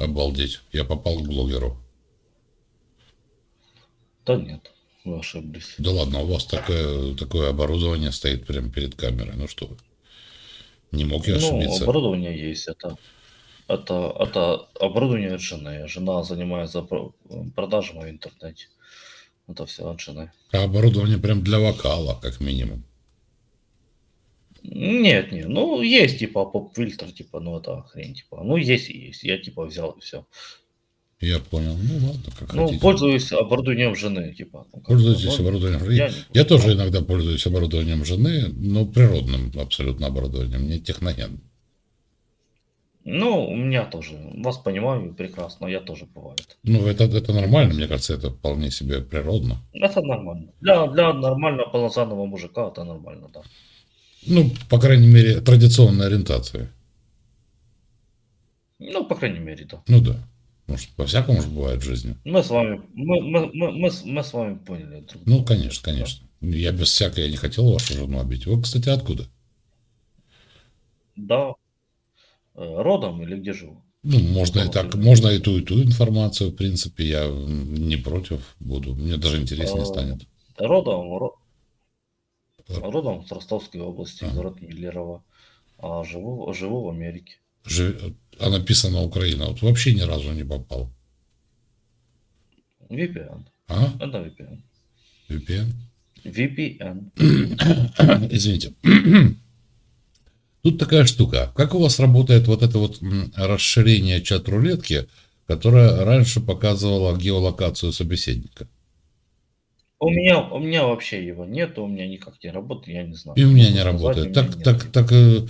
Обалдеть. Я попал к блогеру. Да нет, вы ошиблись. Да ладно, у вас такое, такое оборудование стоит прямо перед камерой. Ну что вы. Не мог я Ну, ошибиться. оборудование есть, это, это, это оборудование от жены. Жена занимается про- продажами в интернете. Это все от жены. А оборудование прям для вокала, как минимум. Нет, нет, ну есть типа поп-фильтр, типа, ну это хрень, типа, ну есть и есть, я типа взял и все. Я понял. Ну ладно, как Ну, хотите. пользуюсь оборудованием жены, типа. ну, Пользуетесь ну, оборудованием жены. Я, Я, не- тоже иногда пользуюсь оборудованием жены, но природным абсолютно оборудованием, не техногенным. Ну, у меня тоже, вас понимаю прекрасно, я тоже бывает. Ну, это, это нормально, мне кажется, это вполне себе природно. Это нормально. Для, для нормального полноценного мужика это нормально, да. Ну, по крайней мере, традиционной ориентации. Ну, по крайней мере, да. Ну да. Может, по-всякому же бывает в жизни. Мы с вами, мы, мы, мы, мы, с- мы с вами поняли друг Ну, конечно, конечно. Я без всякой, я не хотел вашу жену обидеть. Вы, кстати, откуда? Да. Э, Родом или где живу? Ну, можно и так, можно и ту, и ту информацию, в принципе, я не против буду. Мне даже интереснее А, станет. Родом, ро- родом с Ростовской области, Ага. город Миллерово. А живу, живу в Америке. Жи- А написано Украина. Вот вообще ни разу не попал. VPN. А? Это VPN. VPN? VPN. Извините. Тут такая штука. Как у вас работает вот это вот расширение чат-рулетки, которое раньше показывало геолокацию собеседника? У меня, у меня вообще его нет, у меня никак не работает, я не знаю. И у меня не работает. Так, нет. так, так. э,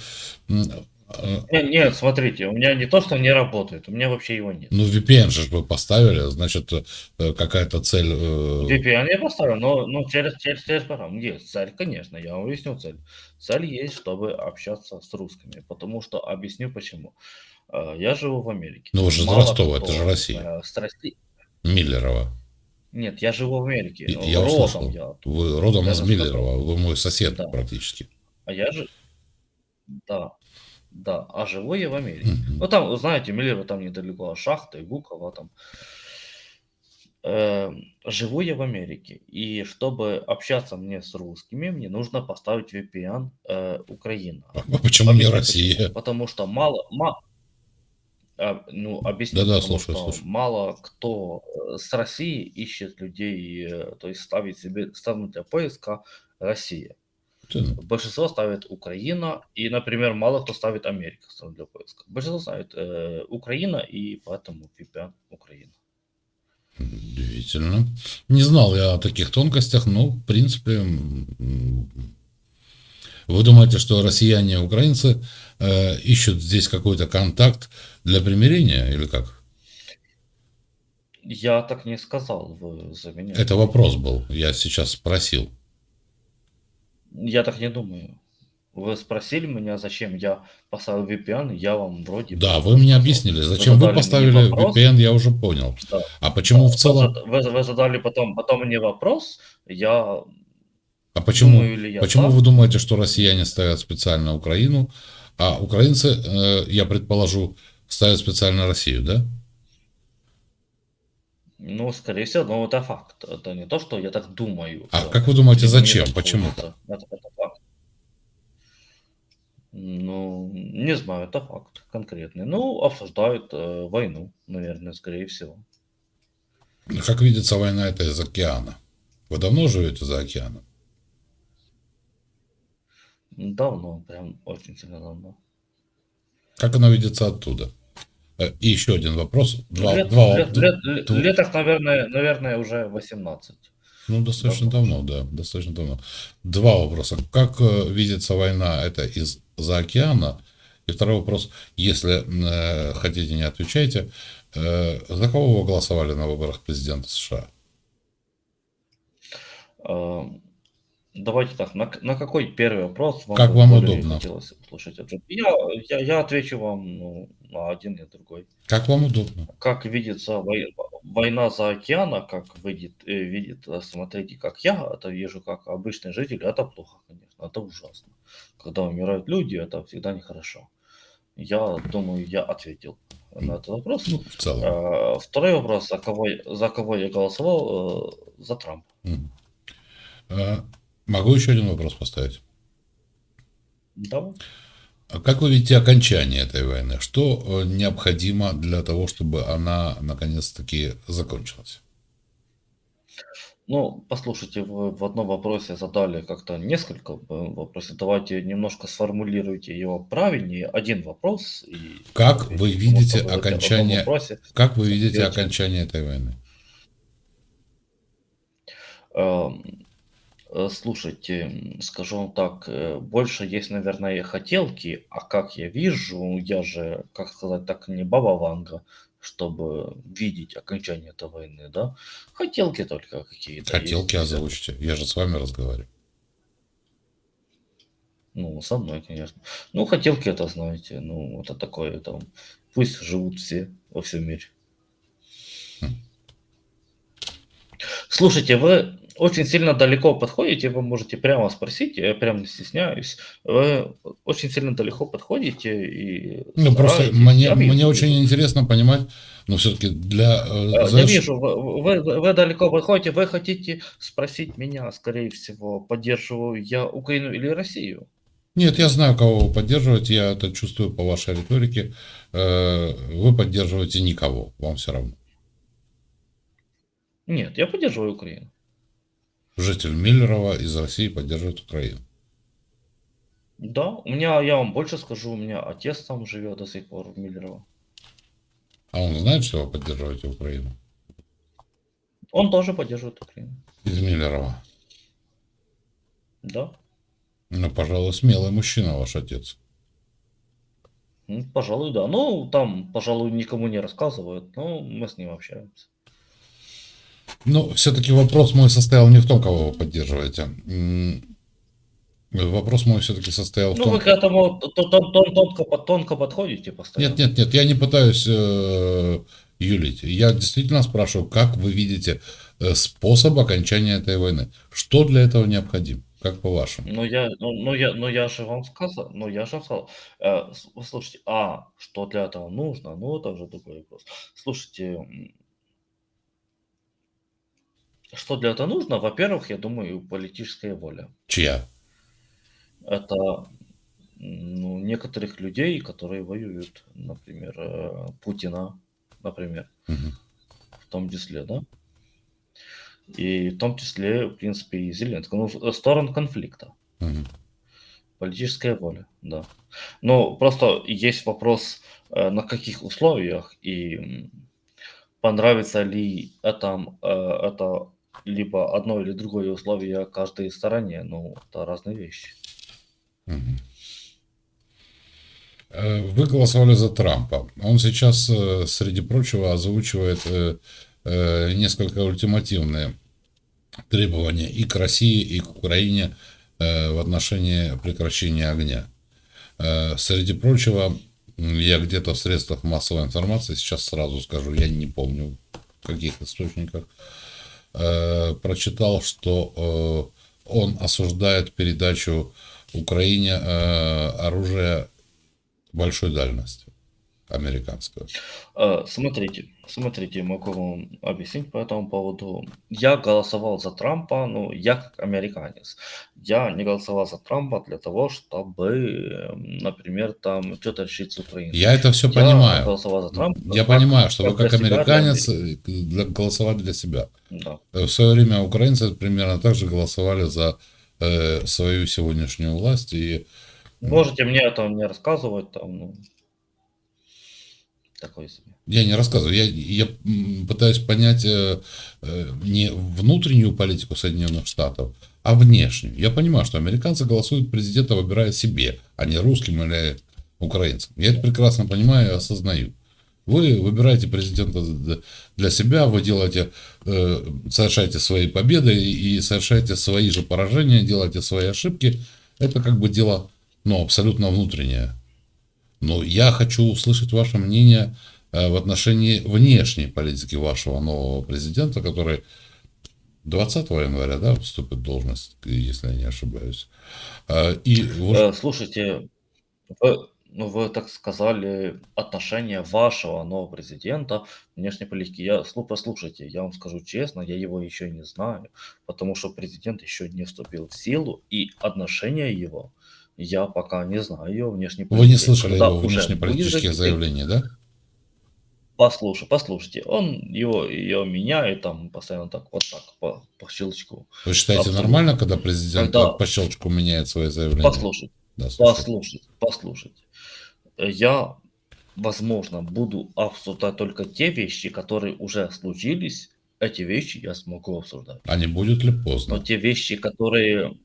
м, э, Не- Нет, смотрите, у меня не то, что не работает, у меня вообще его нет. Ну, VPN же вы поставили, значит, э, какая-то цель. э, VPN я поставлю, но, но через, через, через программу. Есть цель, конечно, я вам объясню цель. Цель есть, чтобы общаться с русскими, потому что объясню почему. Э, Я живу в Америке. Ну, вы же из Мало Ростова, это же Россия. э, с России- Миллерова. Нет, я живу в Америке. Я родом услышал. я. Вы родом Я из Миллерова. Вы мой сосед Да. практически. А я же... Да, да, а живу я в Америке. Ну, там, знаете, Миллерово там недалеко шахты, Гуково там. Э, живу я в Америке, и чтобы общаться мне с русскими, мне нужно поставить VPN э, Украина. А почему не Россия? почему. Потому что мало, ма- а, ну, объясню, Да-да, потому слушаю, что слушаю. мало кто э, с России ищет людей, э, то есть ставит себе, ставит для поиска Россия. Да. Большинство ставит Украина, и, например, мало кто ставит Америка страну для поиска. Большинство ставит э, Украина, и поэтому VPN Украина. Удивительно. Не знал я о таких тонкостях, но, в принципе, вы думаете, что россияне и украинцы э, ищут здесь какой-то контакт для примирения или как? Я так не сказал, вы за меня. Это вопрос был, я сейчас спросил. Я так не думаю. Вы спросили меня, зачем я поставил VPN, я вам вроде Да, вы мне объяснили, зачем вы мне поставили. VPN, я уже понял. Да. А почему в Вы целом, Вы, вы задали потом, потом мне вопрос, я а почему, думаю я почему так? вы думаете, что россияне ставят специально Украину, а украинцы, э, я предположу, ставят специально Россию, да? Ну, скорее всего, но это факт. Это не то, что я так думаю. А как вы думаете, зачем? Почему? хочется. Это, это факт. Ну, не знаю, это факт конкретный. Ну, обсуждают э, войну, наверное, скорее всего. Как видится, война это из океана. Вы давно живете за океаном? Давно, прям очень сильно давно. Как она видится оттуда? Э, И еще один вопрос. Два, лет, два- лет, д- лет, лет- дв- летах, наверное, наверное, уже 18. Ну, достаточно давно. давно, да, достаточно давно. Два вопроса. Как э, видится война, это из-за океана? И второй вопрос, если э, хотите, не отвечайте. Э, за кого вы голосовали на выборах президента США? Давайте так, на, на какой первый вопрос вам, Как вам удобно. хотелось услышать ответ? Я, я, я отвечу вам ну, на один и другой. Как вам удобно? Как видится вой- война за океана, как видит, э, видит, э, смотрите, как я это вижу, как обычный житель, это плохо, конечно, это ужасно. Когда умирают люди, это всегда нехорошо. Я думаю, я ответил. на этот вопрос. Ну, в целом. А, Второй вопрос, за кого, за кого я голосовал? Э, За Трампа. Мгм. Могу еще один вопрос поставить? Да. А Как вы видите окончание этой войны? Что э, необходимо для того, чтобы она наконец-таки закончилась? Ну, послушайте, вы в одном вопросе задали как-то несколько э, вопросов. Давайте немножко сформулируйте его правильнее. Один вопрос. И Как вы видите окончание- вопросе Как вы видите Ответьте. окончание этой войны? Э, Слушайте, скажу вам так, э, больше есть, наверное, хотелки, а как я вижу, я же, как сказать, так не баба Ванга, чтобы видеть окончание этой войны, да? Хотелки только какие-то Хотелки есть. озвучите. Я же с вами разговариваю. Ну, со мной, конечно. Ну, хотелки это, знаете, ну, это такое, там, пусть живут все во всем мире. Хм. Слушайте, вы очень сильно далеко подходите, вы можете прямо спросить, я прям не стесняюсь. Вы очень сильно далеко подходите и Ну, просто мне, мне очень интересно понимать, но все-таки для... э, Э, Я вижу, вы, вы- вы- вы далеко подходите, вы хотите спросить меня, скорее всего, поддерживаю я Украину или Россию? Нет, я знаю, кого вы поддерживаете, я это чувствую по вашей риторике. Э, Вы поддерживаете никого, вам все равно. Нет, я поддерживаю Украину. Житель Миллерова из России поддерживает Украину. Да, у меня, я вам больше скажу, у меня отец там живет до сих пор в Миллерово. А он знает, что вы поддерживаете Украину? Он тоже поддерживает Украину. Из Миллерова. Да, Ну, пожалуй, смелый мужчина ваш отец. Ну, пожалуй, да. Ну, там, пожалуй, никому не рассказывают, но мы с ним общаемся. Но все-таки вопрос мой состоял не в том, кого вы поддерживаете. Вопрос мой все-таки состоял в Ну, том... вы к этому то- то- тон- тонко, тонко подходите постоянно. Нет, нет, нет, я не пытаюсь э, юлить. Я действительно спрашиваю, как вы видите э, способ окончания этой войны? Что для этого необходимо? Как по-вашему? Ну я, ну, ну я, ну я же вам сказал, ну я же вам сказал. Э, слушайте, а что для этого нужно? Ну это уже другой вопрос. Слушайте, что для этого нужно? Во-первых, я думаю, политическая воля. Чья? Это ну, некоторых людей, которые воюют, например, э, Путина, например, Мгм. в том числе, да? И в том числе, в принципе, и Зеленского, ну, сторон конфликта. Мгм. Политическая воля, да. Но просто есть вопрос, э, на каких условиях и понравится ли это, э, это либо одно или другое условие каждой стороне. Ну, это разные вещи. Э, Вы голосовали за Трампа. Он сейчас, э, среди прочего, озвучивает э, несколько ультимативные требования и к России, и к Украине в отношении прекращения огня. Среди прочего, я где-то в средствах массовой информации, сейчас сразу скажу, я не помню в каких источниках, э, прочитал, что э, он осуждает передачу Украине э, оружия большой дальности американского. Э, Смотрите, смотрите, могу вам объяснить по этому поводу. Я голосовал за Трампа, ну, я как американец. Я не голосовал за Трампа для того, чтобы, например, там что-то решить с Украиной. Я это все Я понимаю. голосовал за Трампа. Я как- понимаю, что вы как для как американец э, для- голосовали для себя. Да. Э, В свое время украинцы примерно так же голосовали за э, свою сегодняшнюю власть. И Можете мне это не рассказывать, там, ну, такое себе. я не рассказываю, я, я пытаюсь понять э, э, не внутреннюю политику Соединенных Штатов, а внешнюю. Я понимаю, что американцы голосуют президента, выбирая себе, а не русским или украинцам. Я это прекрасно понимаю и осознаю. Вы выбираете президента для себя, вы делаете, э, совершаете свои победы и совершаете свои же поражения, делаете свои ошибки. Это как бы дело, ну, абсолютно внутреннее. Но я хочу услышать ваше мнение э, в отношении внешней политики вашего нового президента, который 20 января, да, вступит в должность, если я не ошибаюсь. Э, И вы- Э, слушайте, вы, Ну, вы так сказали, отношение вашего нового президента внешней политики. Я, слу- послушайте, я вам скажу честно, я его еще не знаю, потому что президент еще не вступил в силу, и отношения его я пока не знаю его внешней Вы не политики. слышали Когда его внешнеполитических заявлений, да? Послушай, послушайте, он его, ее меняет там постоянно так, вот так, по, по щелчку. Вы считаете Абсолютно. нормально, когда президент Когда- по щелчку меняет свои заявления? Послушайте. Да. Послушайте, послушайте. Я, возможно, буду обсуждать только те вещи, которые уже случились. Эти вещи я смогу обсуждать. А не будет ли Но поздно? те вещи, которые,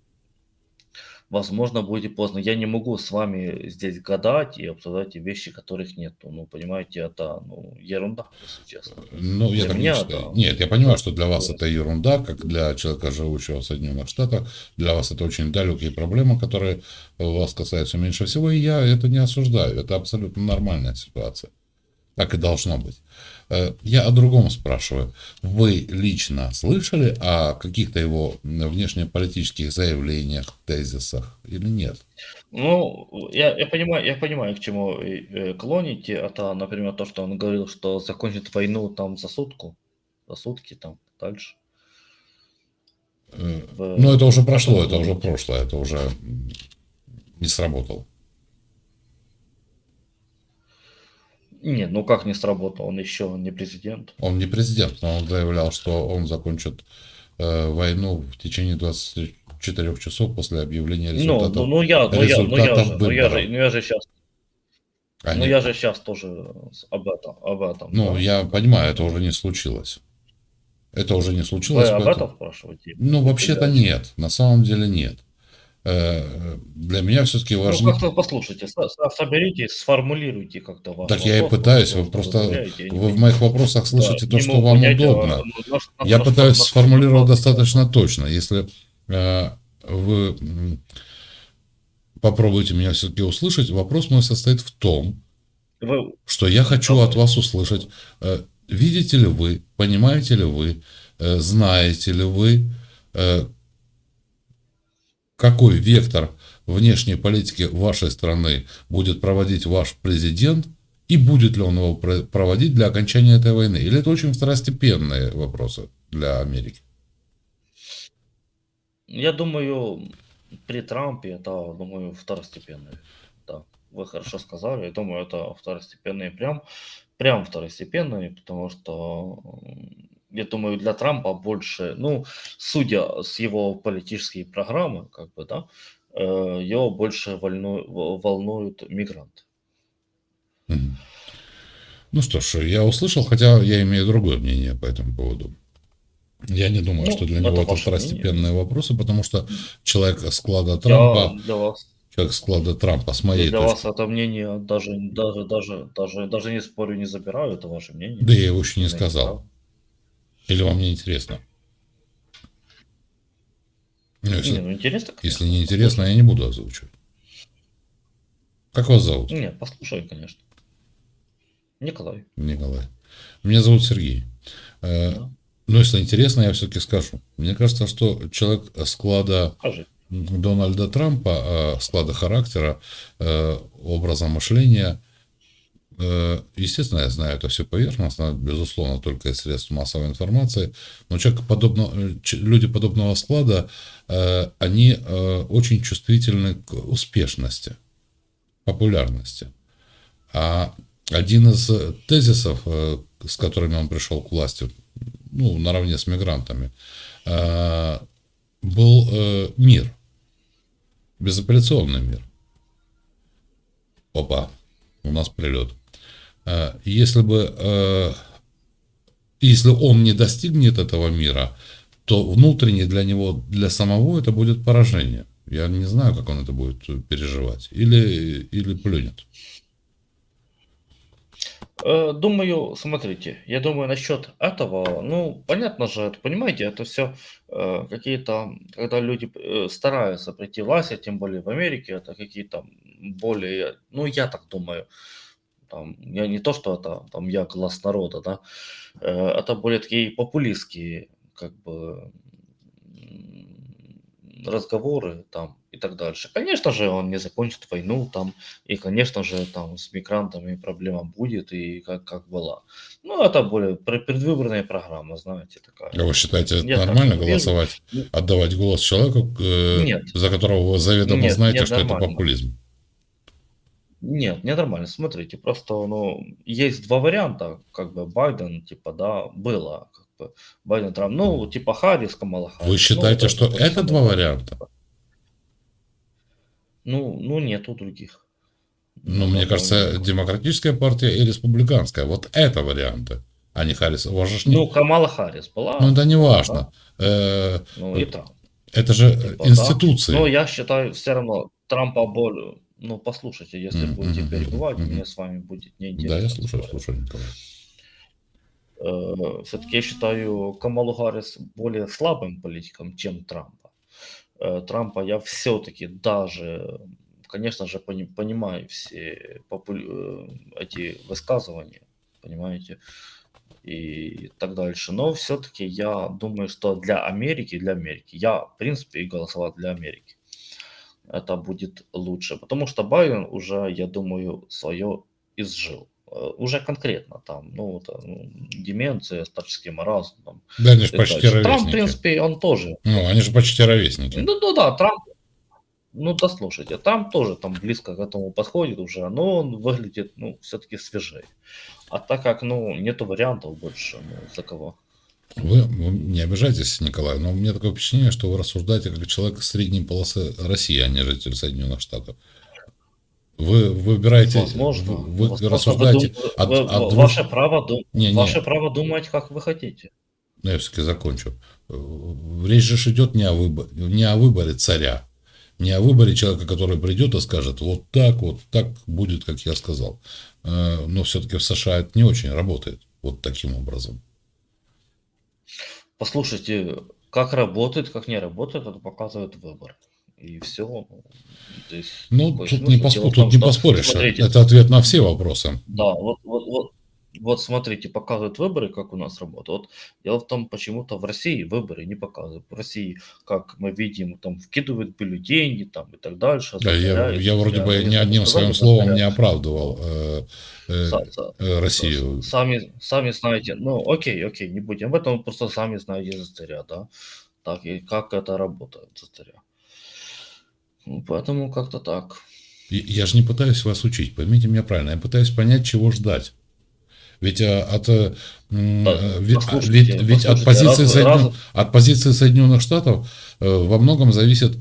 возможно, будет поздно. Я не могу с вами здесь гадать и обсуждать вещи, которых нету. Ну, понимаете, это ну, ерунда, если честно. Ну, я Для так не меня считаю. это- Нет, я понимаю, что для вас это ерунда, как для человека, живущего в Соединенных Штатах. Для вас это очень далекие проблемы, которые вас касаются меньше всего. И я это не осуждаю. Это абсолютно нормальная ситуация. Так и должно быть. Э, Я о другом спрашиваю. Вы лично слышали о каких-то его внешнеполитических заявлениях, тезисах или нет? Ну, я, я понимаю, я понимаю, к чему э, клоните. Это, например, то, что он говорил, что закончит войну там за сутку, за сутки там дальше. Э, В- Ну, это уже прошло, это уже прошлое, это уже не сработало. Нет, ну как не сработал, он еще не президент. Он не президент, но он заявлял, что он закончит э, войну в течение 24 часов после объявления Ну, результатов. ну, ну я, ну я, ну я же, ну я же, ну я же сейчас, Они- ну я же сейчас тоже об этом, об этом. ну, да. я понимаю, это уже не случилось. Это уже не Вы случилось. об поэтому- этом спрашиваете? Ну, вообще-то нет. На самом деле нет. Э, Для меня все-таки Ну, важнее. как-то послушайте, со- со- соберите, сформулируйте как-то ваш Так я и вопрос, пытаюсь, вы просто не вы в моих вопросах Да, слышите то, не что вам понять, удобно. ну, на что- Я что- пытаюсь сформулировать вопрос. достаточно точно. Если э, вы попробуете меня все-таки услышать, вопрос мой состоит в том, Вы, что я хочу от вас услышать, э, видите ли вы, понимаете ли вы, э, знаете ли вы, э, какой вектор внешней политики вашей страны будет проводить ваш президент, и будет ли он его про- проводить для окончания этой войны. Или это очень второстепенные вопросы для Америки? я думаю, при Трампе это, думаю, второстепенные. Да, вы хорошо сказали. Я думаю, это второстепенные прям, прям второстепенные, потому что я думаю, для Трампа больше, ну, судя с его политической программы, как бы, да, э, его больше вольну- в- волнуют мигранты. Ну что ж, я услышал, хотя я имею другое мнение по этому поводу. Я не думаю, Ну, что для это него это второстепенные вопросы, потому что человек склада Я Трампа, для вас, человек склада Трампа, с я моей для точки вас это мнение даже, даже, даже, даже, даже не спорю, не забираю, это ваше мнение. Да я его еще не сказал. Или вам не интересно? Ну, Не, если, ну интересно, конечно. если не интересно, я не буду озвучивать. Как вас зовут, Нет, послушай, конечно. Николай. Николай? Меня зовут Сергей. Э, Да. Но если интересно, я все-таки скажу. Мне кажется, что человек склада Скажи. Дональда Трампа, э, склада характера, э, образа мышления. Э, Естественно, я знаю это все поверхностно, безусловно, только из средств массовой информации. Но человек подобного, э, люди подобного склада, э, они очень чувствительны к успешности, популярности. А один из тезисов, с которыми он пришел к власти, ну, наравне с мигрантами, был мир. Безапелляционный мир. Опа, у нас прилет. Э, Если бы, э, если он не достигнет этого мира, то внутренне для него, для самого это будет поражение. Я не знаю, как он это будет э, переживать. Или, или плюнет. Э, Думаю, смотрите, я думаю насчет этого, ну, понятно же, это, понимаете, это все какие-то, когда люди э, стараются прийти власть, а тем более в Америке, это какие-то более, ну, я так думаю, там, я не то, что это, там, я глаз народа, да, э, это более такие популистские, как бы, разговоры, там, и так дальше. Конечно же, он не закончит войну там, и, конечно же, там с мигрантами проблема будет, и как, как была. Ну, это более пре- предвыборная программа, знаете, такая. А вы считаете, это Я нормально не вижу. голосовать, отдавать голос человеку, э, Нет. за которого вы заведомо Нет, знаете, нет, что это нормально. популизм? Нет, не нормально. Смотрите, просто, ну, есть два варианта, как бы Байден, типа, да, было, как бы, Байден, Трамп, ну, типа Харрис, Камала Харрис. Вы Ну, считаете, что то же это два варианта? Ну, ну, нету других. Ну, мне да, кажется, да. демократическая партия и республиканская. Вот это варианты, а не Харрис. У вас же Ну, Камала Харрис была. Ну, это не важно. Э, Ну, и Трамп. Это же Типа, да. институции. Но я считаю, все равно Трампа более... Ну, послушайте, если Мгм, будете перебивать, мгм. мне с вами будет неинтересно. Да, я слушаю, слушаю, Николай. все-таки я считаю Камалу Харрис более слабым политиком, чем Трампа. Э, Трампа я все-таки даже, конечно же, пони- понимаю все попу- э, эти высказывания, понимаете, и так дальше. Но все-таки я думаю, что для Америки, для Америки, я, в принципе, и голосовал для Америки. Это будет лучше, потому что Байден уже, я думаю, свое изжил. Э, Уже конкретно там, ну, вот, э, ну, деменция, старческий маразм. Там, Да, они же почти дальше. Трамп, в ровесники. принципе, он тоже. Ну, они же почти ровесники. Ну, ну да, Трамп, ну да, слушайте, Трамп тоже там близко к этому подходит уже, но он выглядит, ну, все-таки свежее. А так как, ну, нету вариантов больше, ну, за кого. Вы, вы не обижайтесь, Николай, но у меня такое впечатление, что вы рассуждаете как человек средней полосы России, а не житель Соединенных Штатов. Вы выбираете, Возможно. вы, вы Просто рассуждаете дум- от, вы- от ваше, право, дум- Не, не. ваше право думать, как вы хотите. Ну, я все-таки закончу. Речь же идет не о, выборе, не о выборе царя, не о выборе человека, который придет и скажет, вот так, вот так будет, как я сказал. Э, Но все-таки в США это не очень работает вот таким образом. Послушайте, как работает, как не работает, это показывает выбор. И все. здесь Ну, какой тут не, поспо- тут том, не что, поспоришь. смотрите, Это ответ на все вопросы. Да, вот, вот, вот, вот смотрите, показывают выборы, как у нас работают. Вот дело в том, почему-то в России выборы не показывают. В России, как мы видим, там вкидывают бюллетени там и так дальше. Да, я, я вроде бы ни одним своим словом не оправдывал э, э, э, Россию. Сами, сами знаете, ну окей, окей, не будем в этом, просто сами знаете застаря, да, так и как это работает застаря. Ну, поэтому как-то так. И Я же не пытаюсь вас учить, поймите меня правильно, я пытаюсь понять, чего ждать. Ведь э, от, э, Да, э, ведь, послушайте, ведь- ведь от, послушайте, позиции раз- Соединен- раз- от позиции Соединенных Штатов во многом зависит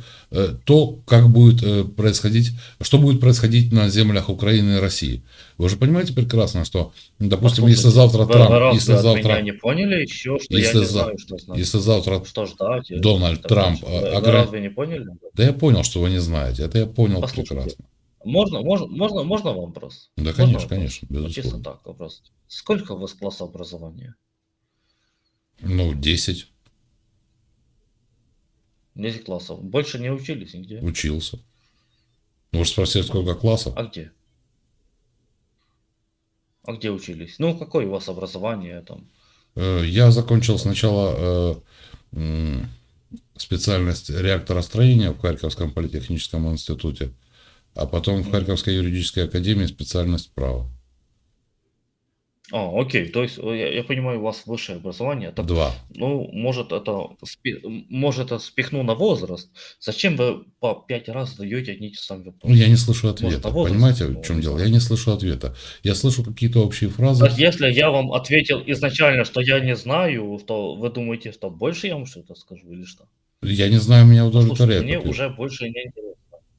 то, как будет происходить, что будет происходить на землях Украины и России. Вы же понимаете прекрасно, что, допустим, если завтра Трамп, если от завтра, меня не поняли еще, что если я не за- знаю, что знаю. если завтра Что ждать? Дональд Трамп. Вы- а, вы разве не поняли? Да я понял, что вы не знаете. Это я понял Послушайте, прекрасно. Можно, можно, можно, можно вопрос? Да, Можно конечно, вопрос? конечно, Вот чисто безусловно. так вопрос. Сколько у вас классов образования? Ну, 10 10 классов. Больше не учились нигде? учился. Ну, Вы же спросили, сколько классов? А где? А где учились? Ну, какое у вас образование там? Э, Я закончил сначала э, специальность реакторостроения в Харьковском политехническом институте, а потом в. Харьковской юридической академии специальность права. А, окей, то есть, э, я, я понимаю, у вас высшее образование. Так, Два. ну, может, это, может, это спихну на возраст. Зачем вы по пять раз задаете одни те самые Ну, вопросы? я не слышу Может, ответа. возраст? Понимаете, Ну, в чем дело? Я не слышу ответа. Я слышу какие-то общие фразы. Так если я вам ответил изначально, что я не знаю, то вы думаете, что больше я вам что-то скажу или что? Я не знаю, меня Послушайте, удовлетворяет. мне ответ. уже больше не интересно.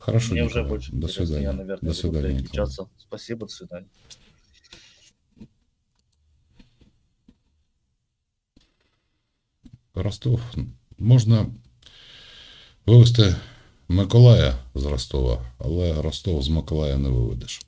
Хорошо, мне уже больше До свидания. Я, наверное, До свидания, Николай. Спасибо, до свидания. Ростов. Можна вивезти Миколая з Ростова, але Ростов з Миколая не виведеш.